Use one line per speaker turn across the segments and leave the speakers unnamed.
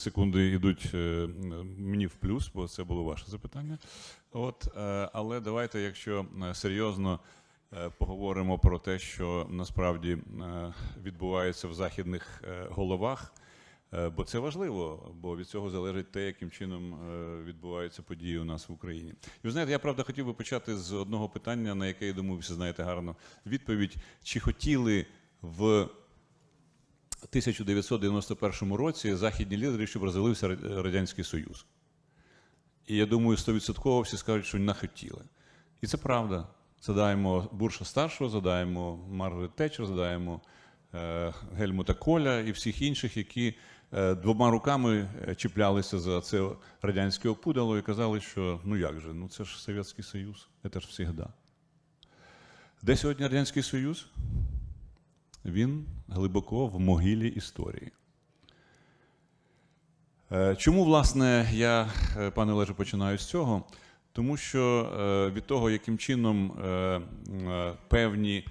секунди йдуть е, мені в плюс, бо це було ваше запитання. От, е, але давайте, якщо е, серйозно поговоримо про те, що насправді відбувається в західних головах. Бо це важливо, бо від цього залежить те, яким чином відбуваються події у нас в Україні. І ви знаєте, я правда хотів би почати з одного питання, на яке я думаю, всі знаєте гарно відповідь. Чи хотіли в 1991 році західні лідери, щоб розвалився Радянський Союз? І я думаю, стовідсотково всі скажуть, що не хотіли. І це правда. Задаємо Бурша старшого, задаємо Маргарет Тетчер, задаємо е, Гельмута Коля і всіх інших, які е, двома руками е, чіплялися за це радянське опудало і казали, що ну як же, ну це ж Совєтський Союз, це ж завжди. Де сьогодні Радянський Союз? Він глибоко в могилі історії. Е, Чому, власне, я, е, пане Олеже, починаю з цього? Тому що е, від того, яким чином певні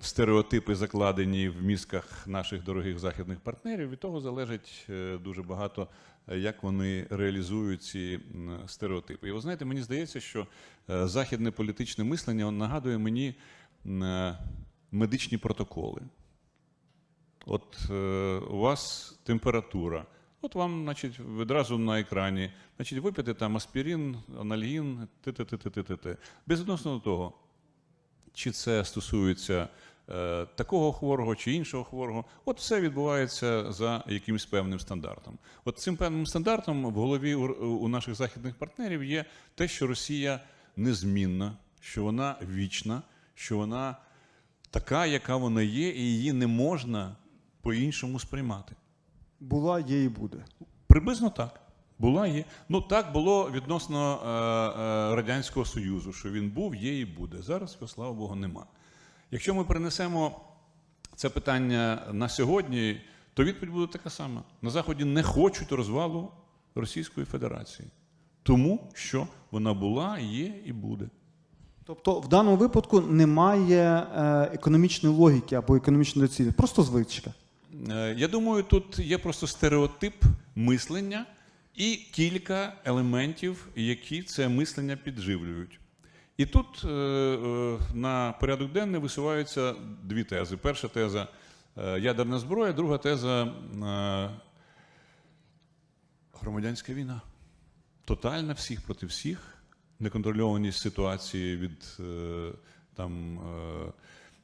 стереотипи закладені в мізках наших дорогих західних партнерів, від того залежить дуже багато, як вони реалізують ці стереотипи. І ви знаєте, мені здається, що західне політичне мислення нагадує мені медичні протоколи. От е, у вас температура. От вам, значить, відразу на екрані, значить, випити там аспірин, анальгін, т-т-т-т-т-т. Безвідносно до того, чи це стосується е, такого хворого чи іншого хворого, от все відбувається за якимось певним стандартом. От цим певним стандартом в голові у, у наших західних партнерів є те, що Росія незмінна, що вона вічна, що вона така, яка вона є, і її не можна по-іншому сприймати.
Була, є і буде.
Приблизно так. Була є. Ну так було відносно е, е, Радянського Союзу, що він був, є і буде. Зараз його, слава Богу, нема. Якщо ми перенесемо це питання на сьогодні, то відповідь буде така сама: на Заході не хочуть розвалу Російської Федерації, тому що вона була, є і буде.
Тобто, в даному випадку немає е, економічної логіки або економічної доцільності, просто звичка.
Е, Я думаю, тут є просто стереотип мислення і кілька елементів, які це мислення підживлюють. І тут е, на порядок денний висуваються дві тези. Перша теза ядерна зброя, друга теза громадянська війна. Тотальна всіх проти всіх, неконтрольованість ситуації від е, там, е,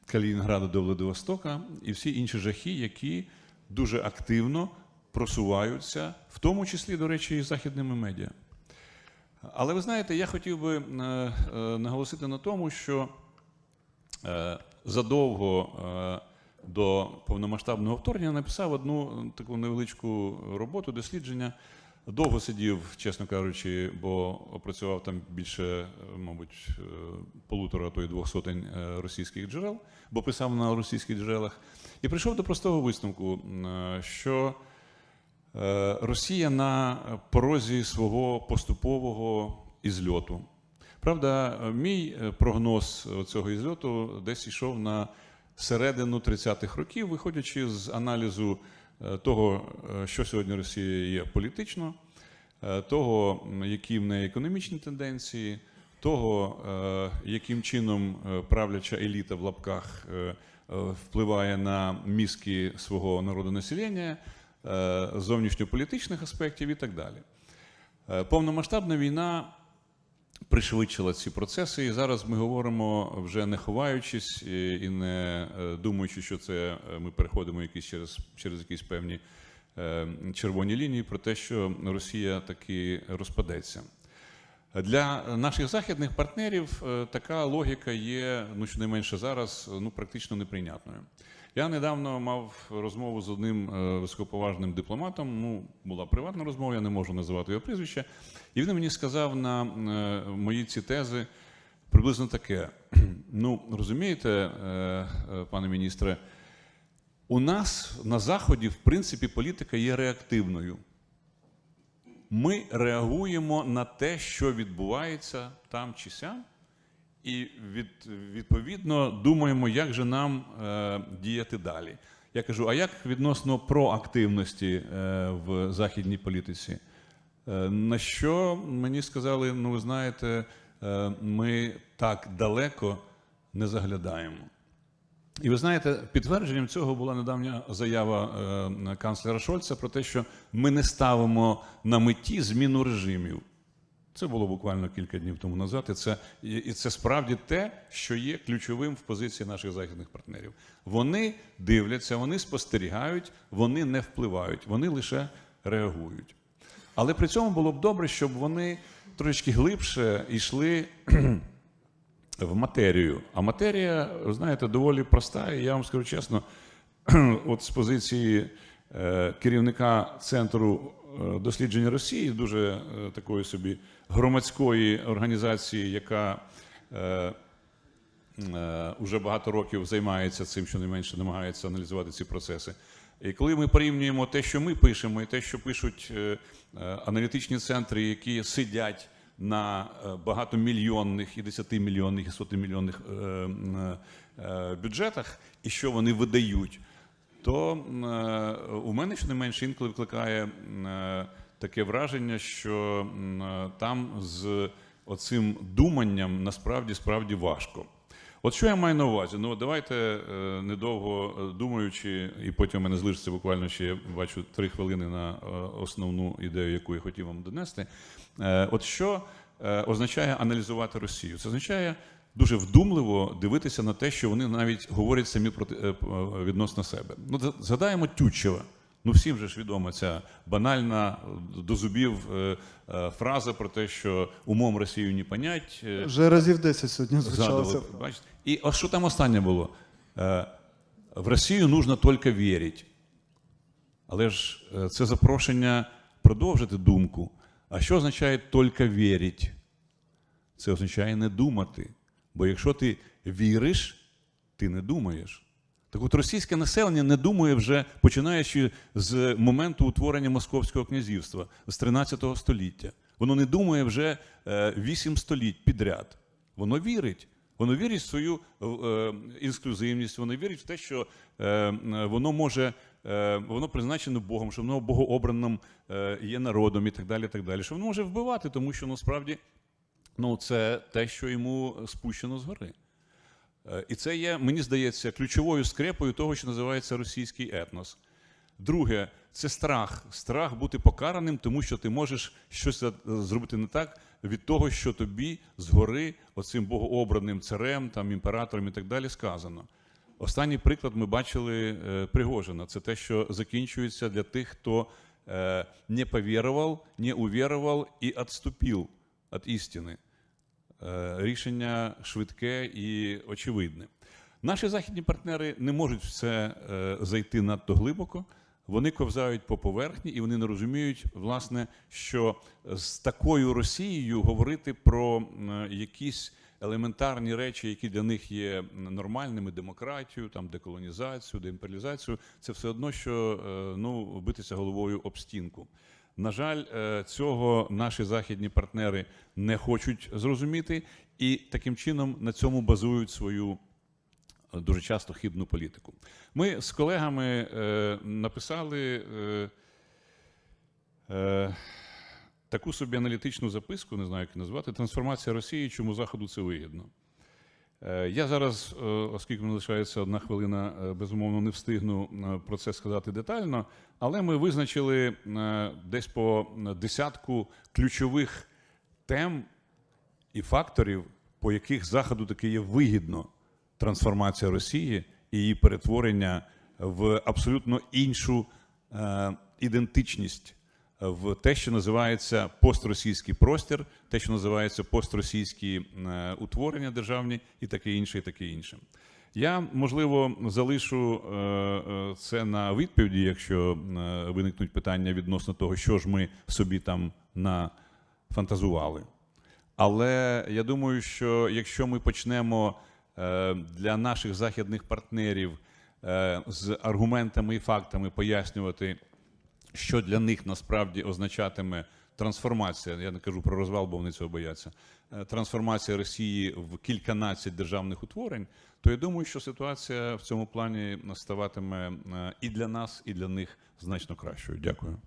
Калінінграда до Владивостока і всі інші жахи, які дуже активно просуваються, в тому числі, до речі, і західними медіа. Але ви знаєте, я хотів би е, наголосити на тому, що задовго до повномасштабного вторгнення написав одну таку невеличку роботу, дослідження. Довго сидів, чесно кажучи, бо опрацював там більше, е, мабуть, е, полутора, то й двох сотень е, російських джерел, бо писав на російських джерелах, і прийшов до простого висновку, що Росія на порозі свого поступового ізльоту. Правда, мій прогноз цього ізльоту десь йшов на середину 30-х років, виходячи з аналізу того, е, що сьогодні Росія є політично, е, того, які в неї економічні тенденції, того, е, яким чином е, правляча еліта в лапках е, е, впливає на мізки свого народу населення, е, зовнішньополітичних аспектів і так далі. Е, Повномасштабна війна пришвидшила ці процеси, і зараз ми говоримо вже не ховаючись і і не е, думаючи, що це е, ми переходимо якісь через, через якісь певні е, червоні лінії про те, що Росія таки розпадеться. Для наших західних партнерів е, така логіка є, ну щонайменше зараз, ну практично неприйнятною. Я недавно мав розмову з одним е, високоповажним дипломатом. Ну, була приватна розмова, я не можу називати його прізвище. І він мені сказав на е, мої ці тези приблизно таке: ну, розумієте, е, е, пане міністре, у нас на Заході, в принципі, політика є реактивною ми реагуємо на те, що відбувається там чи сям, і від, відповідно думаємо, як же нам е, діяти далі. Я кажу: а як відносно проактивності е, в західній політиці? Е, На що мені сказали: ну, ви знаєте, е, ми так далеко не заглядаємо. І ви знаєте, підтвердженням цього була недавня заява е, канцлера Шольца про те, що ми не ставимо на меті зміну режимів. Це було буквально кілька днів тому назад, і це, і це справді те, що є ключовим в позиції наших західних партнерів. Вони дивляться, вони спостерігають, вони не впливають, вони лише реагують. Але при цьому було б добре, щоб вони трошечки глибше йшли в матерію. А матерія, знаєте, доволі проста. І я вам скажу чесно, от з позиції е, керівника центру е, дослідження Росії, дуже е, такої собі громадської організації, яка е, е, багато років займається цим, що не менше намагається аналізувати ці процеси. І коли ми порівнюємо те, що ми пишемо, і те, що пишуть аналітичні центри, які сидять на е, багатомільйонних і десятимільйонних і сотимільйонних е, е, бюджетах, і що вони видають, то у мене щонайменше інколи викликає таке враження, що там з оцим думанням насправді справді важко. От що я маю на увазі? Ну давайте е, недовго е, думаючи, і потім мене залишиться буквально ще я бачу три хвилини на е, основну ідею, яку я хотів вам донести. От що означає аналізувати Росію? Це означає дуже вдумливо дивитися на те, що вони навіть говорять самі проти відносно себе. Ну згадаємо Тютчева. Ну, всім же ж відома ця банальна е, до зубів е, е, фраза про те, що умом Росію не понять.
Вже разів 10 сьогодні звучало це.
Згадували, бачите? І ось що там останнє було? В Росію нужно тільки вірити. Але ж це запрошення продовжити думку. А що означає тільки вірити? Це означає не думати. Бо якщо ти віриш, ти не думаєш. Так от російське населення не думає вже починаючи з моменту утворення Московського князівства з 13 століття. Воно не думає вже е, 8 століть підряд. Воно вірить. Воно вірить в свою е, інклюзивність, воно вірить в те, що е, е, воно може, е, воно призначено Богом, що воно богообраним е, є народом і так далі. так далі. Що воно може вбивати, тому що насправді ну, це те, що йому спущено згори. І це є, мені здається, ключовою скрепою того, що називається російський етнос. Друге, це страх. Страх бути покараним, тому що ти можеш щось е, зробити не так від того, що тобі згори оцим богообраним царем, там, імператором і так далі сказано. Останній приклад ми бачили е, Пригожина. Це те, що закінчується для тих, хто е, не повірував, не увірував і відступив від істини. Е, рішення швидке і очевидне. Наші західні партнери не можуть в це е, зайти надто глибоко. Вони ковзають по поверхні і вони не розуміють, власне, що з такою Росією говорити про якісь елементарні речі, які для них є нормальними, демократію, там деколонізацію, деімперіалізацію, це все одно, що е, ну, битися головою об стінку. На жаль, е, цього наші західні партнери не хочуть зрозуміти, і таким чином на цьому базують свою е, дуже часто хибну політику. Ми з колегами е, написали таку собі аналітичну записку, не знаю, як її назвати, Трансформація Росії, чому Заходу це вигідно. Е, Я зараз, е, оскільки мені лишається одна хвилина, е, безумовно не встигну про це сказати детально, але ми визначили десь по десятку ключових тем і факторів, по яких Заходу таки є вигідно трансформація Росії і її перетворення в абсолютно іншу ідентичність, в те, що називається постросійський простір, те, що називається постросійські е, утворення державні, і таке інше, і таке інше. Я можливо залишу е, е, це на відповіді, якщо виникнуть питання відносно того, що ж ми собі там нафантазували. Але я думаю, що якщо ми почнемо для наших західних партнерів з аргументами і фактами пояснювати, що для них насправді означатиме трансформація, я не кажу про розвал, бо вони цього бояться. е, Трансформація Росії в кільканадцять державних утворень, то я думаю, що ситуація в цьому плані ставатиме е, і для нас, і для них значно кращою. Дякую.